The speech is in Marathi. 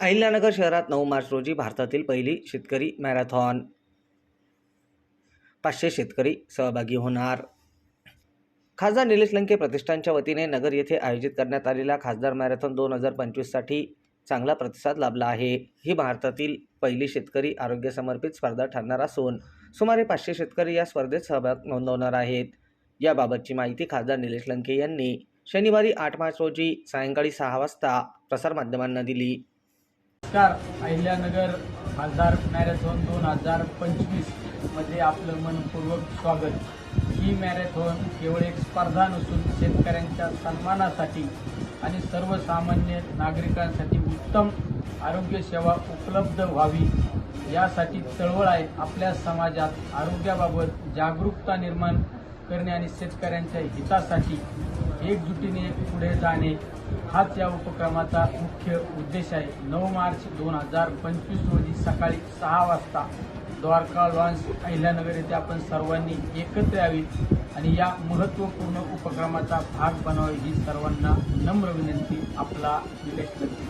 अहिल्यानगर शहरात नऊ मार्च रोजी भारतातील पहिली शेतकरी मॅरेथॉन. पाचशे शेतकरी सहभागी होणार. खासदार निलेश लंके प्रतिष्ठानच्या वतीने नगर येथे आयोजित करण्यात आलेल्या खासदार मॅरेथॉन दोन हजार पंचवीससाठी चांगला प्रतिसाद लाभला आहे. ही भारतातील पहिली शेतकरी आरोग्य समर्पित स्पर्धा ठरणार असून सुमारे पाचशे शेतकरी या स्पर्धेत सहभाग नोंदवणार आहेत. याबाबतची माहिती खासदार निलेश लंके यांनी शनिवारी आठ मार्च रोजी सायंकाळी सहा वाजता प्रसारमाध्यमांना दिली. नमस्कार. अहिल्यानगर खासदार मॅरेथॉन दोन हजार पंचवीसमध्ये आपलं मनपूर्वक स्वागत. ही मॅरेथॉन केवळ एक स्पर्धा नसून शेतकऱ्यांच्या सन्मानासाठी आणि सर्वसामान्य नागरिकांसाठी उत्तम आरोग्य सेवा उपलब्ध व्हावी यासाठी चळवळ आहे आपल्या समाजात आरोग्याबाबत जागरूकता निर्माण करणे आणि शेतकऱ्यांच्या हितासाठी एकजुटीने पुढे जाणे हाच या उपक्रमाचा मुख्य उद्देश आहे. नऊ मार्च दोन हजार पंचवीस रोजी सकाळी सहा वाजता द्वारका लॉन्स अहिल्यानगर येथे आपण सर्वांनी एकत्र यावीत आणि या महत्त्वपूर्ण उपक्रमाचा भाग बनावे ही सर्वांना नम्र विनंती आपला निलेश करते.